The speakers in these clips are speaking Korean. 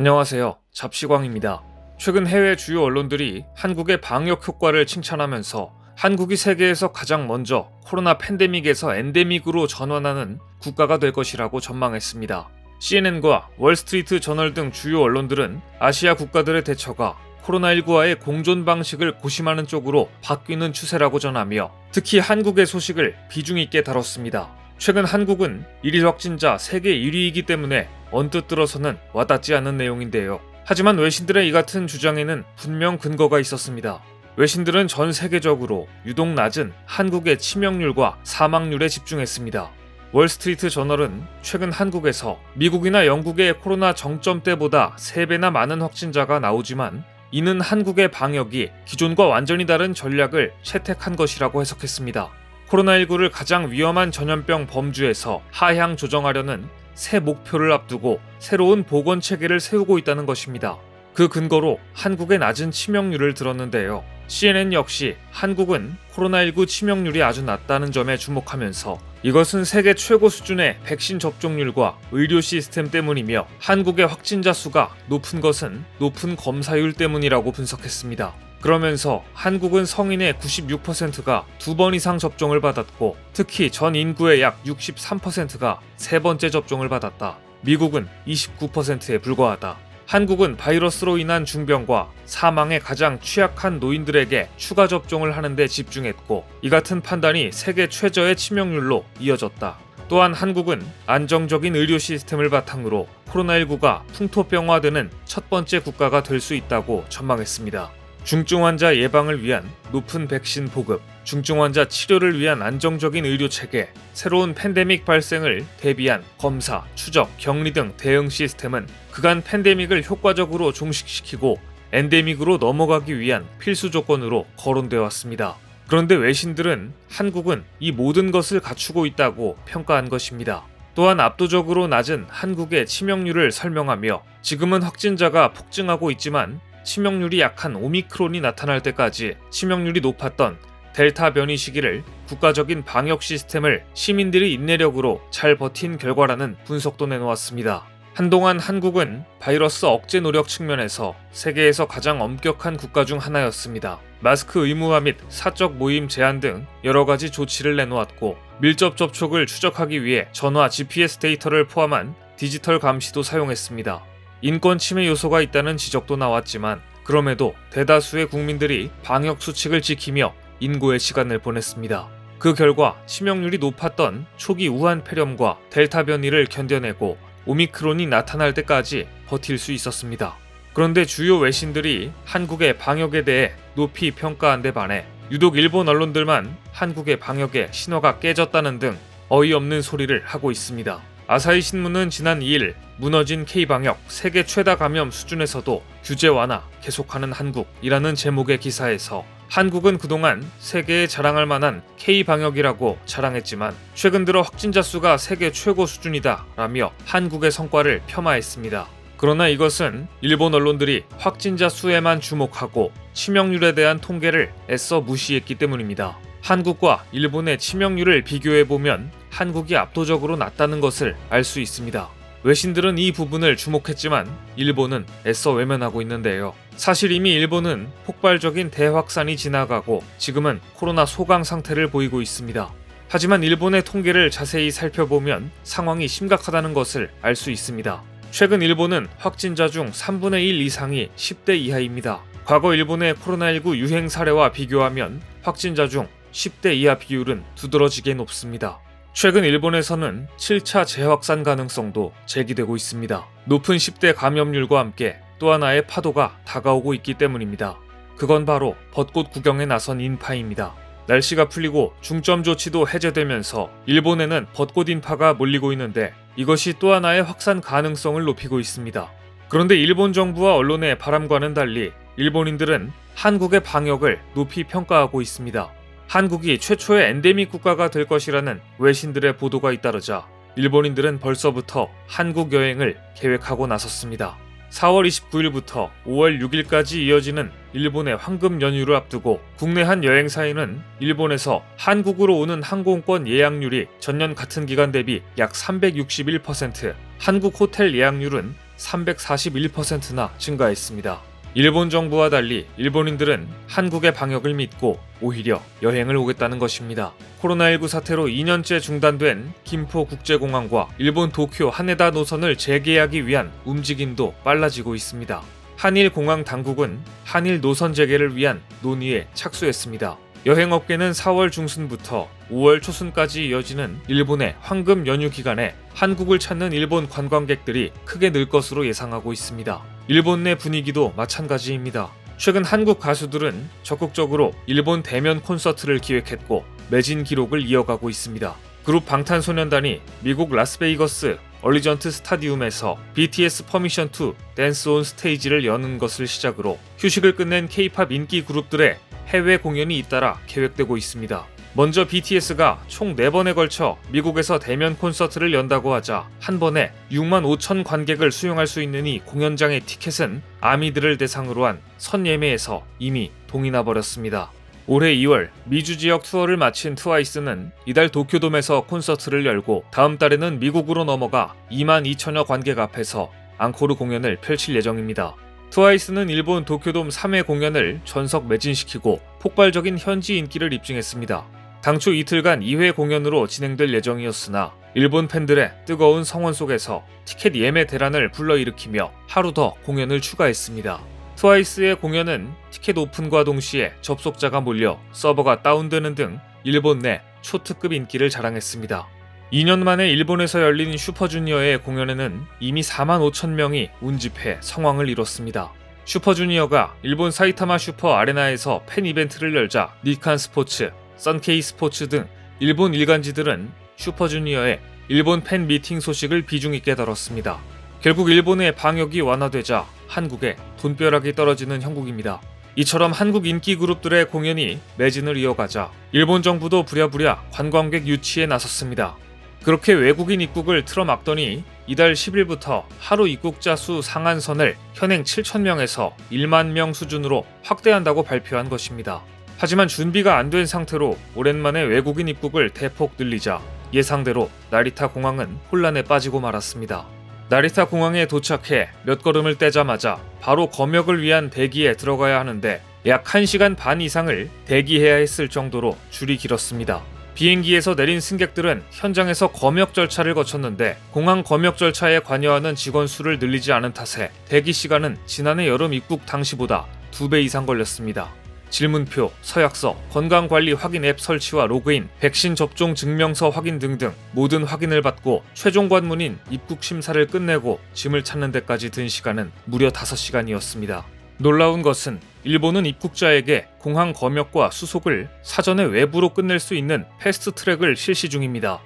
안녕하세요. 잡시광입니다. 최근 해외 주요 언론들이 한국의 방역 효과를 칭찬하면서 한국이 세계에서 가장 먼저 코로나 팬데믹에서 엔데믹으로 전환하는 국가가 될 것이라고 전망했습니다. CNN과 월스트리트 저널 등 주요 언론들은 아시아 국가들의 대처가 코로나19와의 공존 방식을 고심하는 쪽으로 바뀌는 추세라고 전하며 특히 한국의 소식을 비중 있게 다뤘습니다. 최근 한국은 일일 확진자 세계 1위이기 때문에 언뜻 들어서는 와닿지 않는 내용인데요. 하지만 외신들의 이 같은 주장에는 분명 근거가 있었습니다. 외신들은 전 세계적으로 유독 낮은 한국의 치명률과 사망률에 집중했습니다. 월스트리트 저널은 최근 한국에서 미국이나 영국의 코로나 정점 때보다 3배나 많은 확진자가 나오지만 이는 한국의 방역이 기존과 완전히 다른 전략을 채택한 것이라고 해석했습니다. 코로나19를 가장 위험한 전염병 범주에서 하향 조정하려는 새 목표를 앞두고 새로운 보건 체계를 세우고 있다는 것입니다. 그 근거로 한국의 낮은 치명률을 들었는데요. CNN 역시 한국은 코로나19 치명률이 아주 낮다는 점에 주목하면서 이것은 세계 최고 수준의 백신 접종률과 의료 시스템 때문이며 한국의 확진자 수가 높은 것은 높은 검사율 때문이라고 분석했습니다. 그러면서 한국은 성인의 96%가 두 번 이상 접종을 받았고 특히 전 인구의 약 63%가 세 번째 접종을 받았다. 미국은 29%에 불과하다. 한국은 바이러스로 인한 중병과 사망에 가장 취약한 노인들에게 추가 접종을 하는데 집중했고 이 같은 판단이 세계 최저의 치명률로 이어졌다. 또한 한국은 안정적인 의료 시스템을 바탕으로 코로나19가 풍토병화되는 첫 번째 국가가 될 수 있다고 전망했습니다. 중증 환자 예방을 위한 높은 백신 보급, 중증 환자 치료를 위한 안정적인 의료 체계, 새로운 팬데믹 발생을 대비한 검사, 추적, 격리 등 대응 시스템은 그간 팬데믹을 효과적으로 종식시키고 엔데믹으로 넘어가기 위한 필수 조건으로 거론되어 왔습니다. 그런데 외신들은 한국은 이 모든 것을 갖추고 있다고 평가한 것입니다. 또한 압도적으로 낮은 한국의 치명률을 설명하며 지금은 확진자가 폭증하고 있지만 치명률이 약한 오미크론이 나타날 때까지 치명률이 높았던 델타 변이 시기를 국가적인 방역 시스템을 시민들의 인내력으로 잘 버틴 결과라는 분석도 내놓았습니다. 한동안 한국은 바이러스 억제 노력 측면에서 세계에서 가장 엄격한 국가 중 하나였습니다. 마스크 의무화 및 사적 모임 제한 등 여러 가지 조치를 내놓았고 밀접 접촉을 추적하기 위해 전화 GPS 데이터를 포함한 디지털 감시도 사용했습니다. 인권 침해 요소가 있다는 지적도 나왔지만 그럼에도 대다수의 국민들이 방역 수칙을 지키며 인고의 시간을 보냈습니다. 그 결과 치명률이 높았던 초기 우한 폐렴과 델타 변이를 견뎌내고 오미크론이 나타날 때까지 버틸 수 있었습니다. 그런데 주요 외신들이 한국의 방역에 대해 높이 평가한 데 반해 유독 일본 언론들만 한국의 방역에 신호가 깨졌다는 등 어이없는 소리를 하고 있습니다. 아사히 신문은 지난 2일 무너진 K방역 세계 최다 감염 수준에서도 규제 완화 계속하는 한국이라는 제목의 기사에서 한국은 그동안 세계에 자랑할 만한 K방역이라고 자랑했지만 최근 들어 확진자 수가 세계 최고 수준이다 라며 한국의 성과를 폄하했습니다. 그러나 이것은 일본 언론들이 확진자 수에만 주목하고 치명률에 대한 통계를 애써 무시했기 때문입니다. 한국과 일본의 치명률을 비교해보면 한국이 압도적으로 낮다는 것을 알 수 있습니다. 외신들은 이 부분을 주목했지만 일본은 애써 외면하고 있는데요. 사실 이미 일본은 폭발적인 대확산이 지나가고 지금은 코로나 소강 상태를 보이고 있습니다. 하지만 일본의 통계를 자세히 살펴보면 상황이 심각하다는 것을 알 수 있습니다. 최근 일본은 확진자 중 3분의 1 이상이 10대 이하입니다. 과거 일본의 코로나19 유행 사례와 비교하면 확진자 중 10대 이하 비율은 두드러지게 높습니다. 최근 일본에서는 7차 재확산 가능성도 제기되고 있습니다. 높은 10대 감염률과 함께 또 하나의 파도가 다가오고 있기 때문입니다. 그건 바로 벚꽃 구경에 나선 인파입니다. 날씨가 풀리고 중점 조치도 해제되면서 일본에는 벚꽃 인파가 몰리고 있는데 이것이 또 하나의 확산 가능성을 높이고 있습니다. 그런데 일본 정부와 언론의 바람과는 달리 일본인들은 한국의 방역을 높이 평가하고 있습니다. 한국이 최초의 엔데믹 국가가 될 것이라는 외신들의 보도가 잇따르자 일본인들은 벌써부터 한국 여행을 계획하고 나섰습니다. 4월 29일부터 5월 6일까지 이어지는 일본의 황금 연휴를 앞두고 국내 한 여행사에는 일본에서 한국으로 오는 항공권 예약률이 전년 같은 기간 대비 약 361%, 한국 호텔 예약률은 341%나 증가했습니다. 일본 정부와 달리 일본인들은 한국의 방역을 믿고 오히려 여행을 오겠다는 것입니다. 코로나19 사태로 2년째 중단된 김포 국제공항과 일본 도쿄 하네다 노선을 재개하기 위한 움직임도 빨라지고 있습니다. 한일 공항 당국은 한일 노선 재개를 위한 논의에 착수했습니다. 여행업계는 4월 중순부터 5월 초순까지 이어지는 일본의 황금 연휴 기간에 한국을 찾는 일본 관광객들이 크게 늘 것으로 예상하고 있습니다. 일본 내 분위기도 마찬가지입니다. 최근 한국 가수들은 적극적으로 일본 대면 콘서트를 기획했고 매진 기록을 이어가고 있습니다. 그룹 방탄소년단이 미국 라스베이거스 얼리전트 스타디움에서 BTS 퍼미션 2 댄스 온 스테이지를 여는 것을 시작으로 휴식을 끝낸 K-팝 인기 그룹들의 해외 공연이 잇따라 계획되고 있습니다. 먼저 BTS가 총 4번에 걸쳐 미국에서 대면 콘서트를 연다고 하자 한 번에 6만 5천 관객을 수용할 수 있는 이 공연장의 티켓은 아미들을 대상으로 한 선예매에서 이미 동이 나버렸습니다. 올해 2월 미주 지역 투어를 마친 트와이스는 이달 도쿄돔에서 콘서트를 열고 다음 달에는 미국으로 넘어가 2만 2천여 관객 앞에서 앙코르 공연을 펼칠 예정입니다. 트와이스는 일본 도쿄돔 3회 공연을 전석 매진시키고 폭발적인 현지 인기를 입증했습니다. 당초 이틀간 2회 공연으로 진행될 예정이었으나 일본 팬들의 뜨거운 성원 속에서 티켓 예매 대란을 불러일으키며 하루 더 공연을 추가했습니다. 트와이스의 공연은 티켓 오픈과 동시에 접속자가 몰려 서버가 다운되는 등 일본 내 초특급 인기를 자랑했습니다. 2년 만에 일본에서 열린 슈퍼주니어의 공연에는 이미 4만 5천 명이 운집해 성황을 이뤘습니다. 슈퍼주니어가 일본 사이타마 슈퍼 아레나에서 팬 이벤트를 열자 니칸 스포츠, 썬케이 스포츠 등 일본 일간지들은 슈퍼주니어의 일본 팬 미팅 소식을 비중 있게 다뤘습니다. 결국 일본의 방역이 완화되자 한국에 돈벼락이 떨어지는 형국입니다. 이처럼 한국 인기 그룹들의 공연이 매진을 이어가자 일본 정부도 부랴부랴 관광객 유치에 나섰습니다. 그렇게 외국인 입국을 틀어막더니 이달 10일부터 하루 입국자 수 상한선을 현행 7,000명에서 1만 명 수준으로 확대한다고 발표한 것입니다. 하지만 준비가 안 된 상태로 오랜만에 외국인 입국을 대폭 늘리자 예상대로 나리타 공항은 혼란에 빠지고 말았습니다. 나리타 공항에 도착해 몇 걸음을 떼자마자 바로 검역을 위한 대기에 들어가야 하는데 약 1시간 반 이상을 대기해야 했을 정도로 줄이 길었습니다. 비행기에서 내린 승객들은 현장에서 검역 절차를 거쳤는데 공항 검역 절차에 관여하는 직원 수를 늘리지 않은 탓에 대기 시간은 지난해 여름 입국 당시보다 2배 이상 걸렸습니다. 질문표, 서약서, 건강관리 확인 앱 설치와 로그인, 백신 접종 증명서 확인 등등 모든 확인을 받고 최종 관문인 입국 심사를 끝내고 짐을 찾는 데까지 든 시간은 무려 5시간이었습니다. 놀라운 것은 일본은 입국자에게 공항 검역과 수속을 사전에 외부로 끝낼 수 있는 패스트 트랙을 실시 중입니다.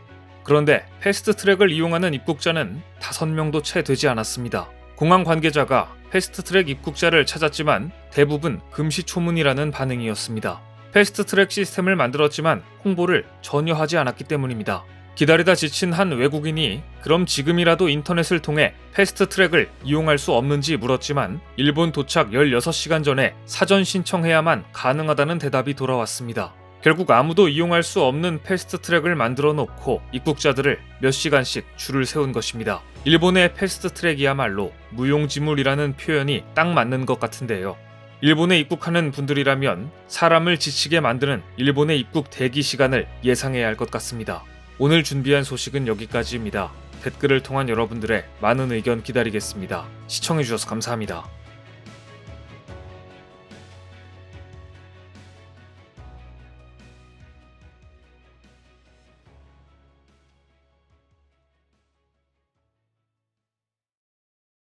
그런데 패스트 트랙을 이용하는 입국자는 5명도 채 되지 않았습니다. 공항 관계자가 패스트 트랙 입국자를 찾았지만 대부분 금시초문이라는 반응이었습니다. 패스트 트랙 시스템을 만들었지만 홍보를 전혀 하지 않았기 때문입니다. 기다리다 지친 한 외국인이 그럼 지금이라도 인터넷을 통해 패스트 트랙을 이용할 수 없는지 물었지만 일본 도착 16시간 전에 사전 신청해야만 가능하다는 대답이 돌아왔습니다. 결국 아무도 이용할 수 없는 패스트 트랙을 만들어 놓고 입국자들을 몇 시간씩 줄을 세운 것입니다. 일본의 패스트 트랙이야말로 무용지물이라는 표현이 딱 맞는 것 같은데요. 일본에 입국하는 분들이라면 사람을 지치게 만드는 일본의 입국 대기 시간을 예상해야 할 것 같습니다. 오늘 준비한 소식은 여기까지입니다. 댓글을 통한 여러분들의 많은 의견 기다리겠습니다. 시청해주셔서 감사합니다.